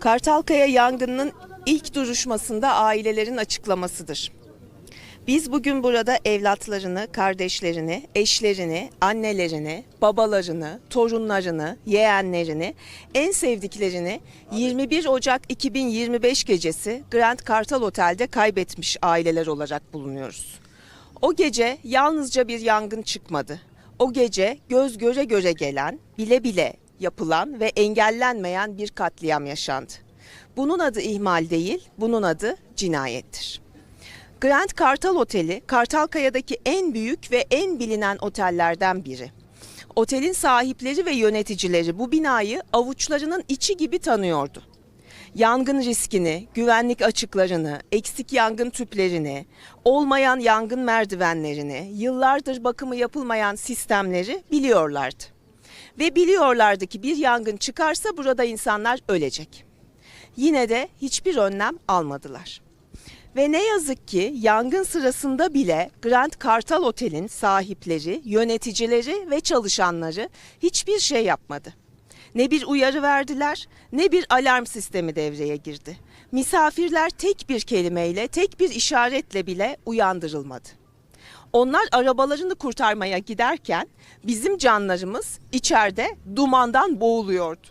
Kartalkaya yangınının ilk duruşmasında ailelerin açıklamasıdır. Biz bugün burada evlatlarını, kardeşlerini, eşlerini, annelerini, babalarını, torunlarını, yeğenlerini, en sevdiklerini 21 Ocak 2025 gecesi Grand Kartal Otel'de kaybetmiş aileler olarak bulunuyoruz. O gece yalnızca bir yangın çıkmadı. O gece göz göre göre gelen, bile bile yapılan ve engellenmeyen bir katliam yaşandı. Bunun adı ihmal değil, bunun adı cinayettir. Grand Kartal Oteli, Kartalkaya'daki en büyük ve en bilinen otellerden biri. Otelin sahipleri ve yöneticileri bu binayı avuçlarının içi gibi tanıyordu. Yangın riskini, güvenlik açıklarını, eksik yangın tüplerini, olmayan yangın merdivenlerini, yıllardır bakımı yapılmayan sistemleri biliyorlardı. Ve biliyorlardı ki bir yangın çıkarsa burada insanlar ölecek. Yine de hiçbir önlem almadılar. Ve ne yazık ki yangın sırasında bile Grand Kartal Otel'in sahipleri, yöneticileri ve çalışanları hiçbir şey yapmadı. Ne bir uyarı verdiler, ne bir alarm sistemi devreye girdi. Misafirler tek bir kelimeyle, tek bir işaretle bile uyandırılmadı. Onlar arabalarını kurtarmaya giderken bizim canlarımız içeride dumandan boğuluyordu.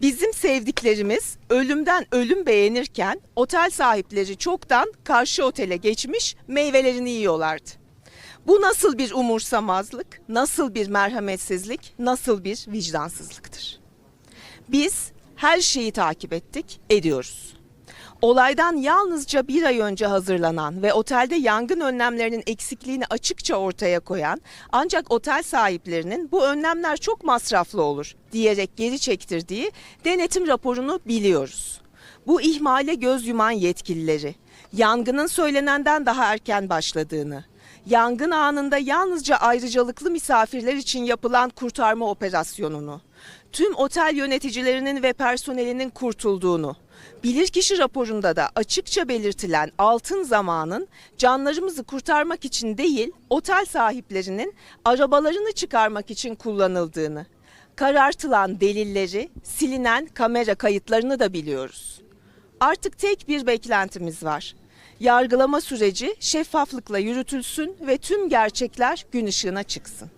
Bizim sevdiklerimiz ölümden ölüm beğenirken otel sahipleri çoktan karşı otele geçmiş meyvelerini yiyorlardı. Bu nasıl bir umursamazlık, nasıl bir merhametsizlik, nasıl bir vicdansızlıktır. Biz her şeyi takip ettik, ediyoruz. Olaydan yalnızca bir ay önce hazırlanan ve otelde yangın önlemlerinin eksikliğini açıkça ortaya koyan ancak otel sahiplerinin bu önlemler çok masraflı olur diyerek geri çektirdiği denetim raporunu biliyoruz. Bu ihmale göz yuman yetkilileri, yangının söylenenden daha erken başladığını, yangın anında yalnızca ayrıcalıklı misafirler için yapılan kurtarma operasyonunu, tüm otel yöneticilerinin ve personelinin kurtulduğunu, bilirkişi raporunda da açıkça belirtilen altın zamanın canlarımızı kurtarmak için değil, otel sahiplerinin arabalarını çıkarmak için kullanıldığını, karartılan delilleri, silinen kamera kayıtlarını da biliyoruz. Artık tek bir beklentimiz var. Yargılama süreci şeffaflıkla yürütülsün ve tüm gerçekler gün ışığına çıksın.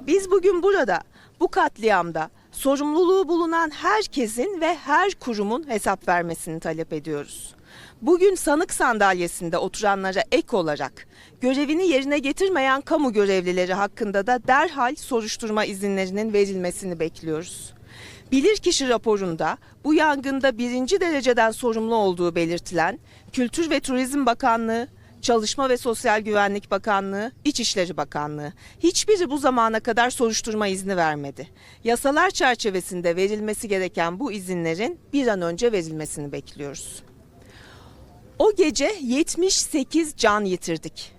Biz bugün burada bu katliamda sorumluluğu bulunan herkesin ve her kurumun hesap vermesini talep ediyoruz. Bugün sanık sandalyesinde oturanlara ek olarak görevini yerine getirmeyen kamu görevlileri hakkında da derhal soruşturma izinlerinin verilmesini bekliyoruz. Bilirkişi raporunda bu yangında birinci dereceden sorumlu olduğu belirtilen Kültür ve Turizm Bakanlığı, Çalışma ve Sosyal Güvenlik Bakanlığı, İçişleri Bakanlığı hiçbiri bu zamana kadar soruşturma izni vermedi. Yasalar çerçevesinde verilmesi gereken bu izinlerin bir an önce verilmesini bekliyoruz. O gece 78 can yitirdik.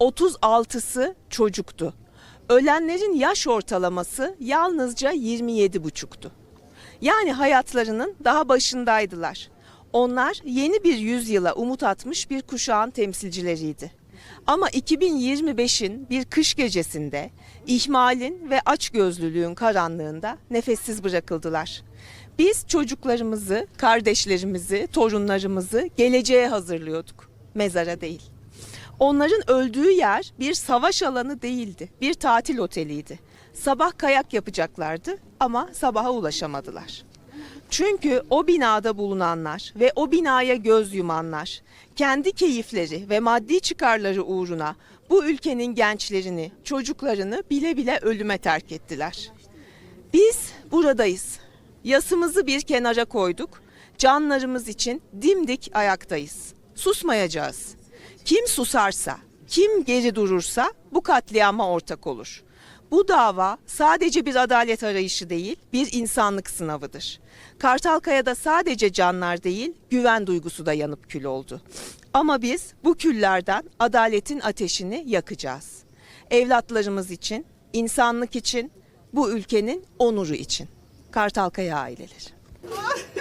36'sı çocuktu. Ölenlerin yaş ortalaması yalnızca 27,5'tu. Yani hayatlarının daha başındaydılar. Onlar yeni bir yüzyıla umut atmış bir kuşağın temsilcileriydi. Ama 2025'in bir kış gecesinde ihmalin ve açgözlülüğün karanlığında nefessiz bırakıldılar. Biz çocuklarımızı, kardeşlerimizi, torunlarımızı geleceğe hazırlıyorduk. Mezara değil. Onların öldüğü yer bir savaş alanı değildi. Bir tatil oteliydi. Sabah kayak yapacaklardı ama sabaha ulaşamadılar. Çünkü o binada bulunanlar ve o binaya göz yumanlar kendi keyifleri ve maddi çıkarları uğruna bu ülkenin gençlerini, çocuklarını bile bile ölüme terk ettiler. Biz buradayız. Yasımızı bir kenara koyduk. Canlarımız için dimdik ayaktayız. Susmayacağız. Kim susarsa, kim geri durursa bu katliama ortak olur. Bu dava sadece bir adalet arayışı değil, bir insanlık sınavıdır. Kartalkaya'da sadece canlar değil, güven duygusu da yanıp kül oldu. Ama biz bu küllerden adaletin ateşini yakacağız. Evlatlarımız için, insanlık için, bu ülkenin onuru için. Kartalkaya aileleri.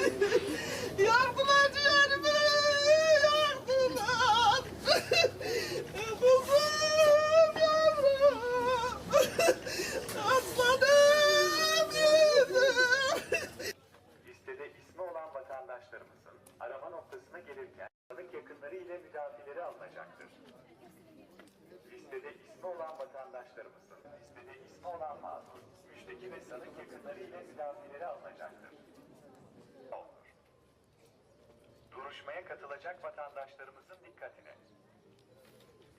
müşteki ve sanık yakınları ile müdafileri alınacaktır. Olur. Duruşmaya katılacak vatandaşlarımızın dikkatine.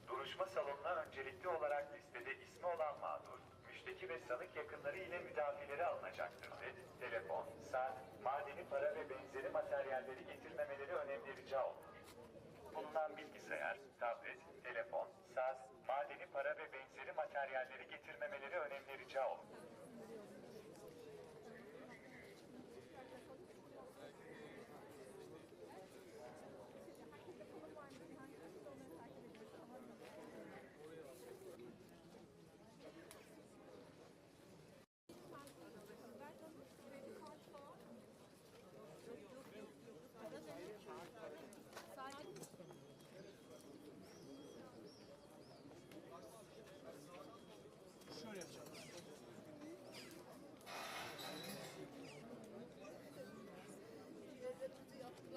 Duruşma salonuna öncelikli olarak listede ismi olan mağdur, müşteki ve sanık yakınları ile müdafileri alınacaktır ve telefon, saat, madeni para ve benzeri materyalleri getirmemeleri önemli rica olunur. Bulunan bilgisayar, tablet, telefon, saz, madeni para ve benzeri materyalleri getirmemeleri önemli rica olunur.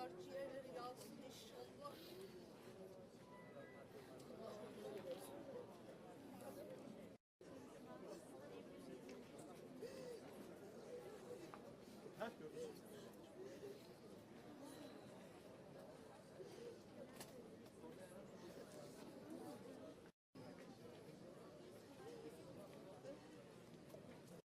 Georgiana Rinaldo deixou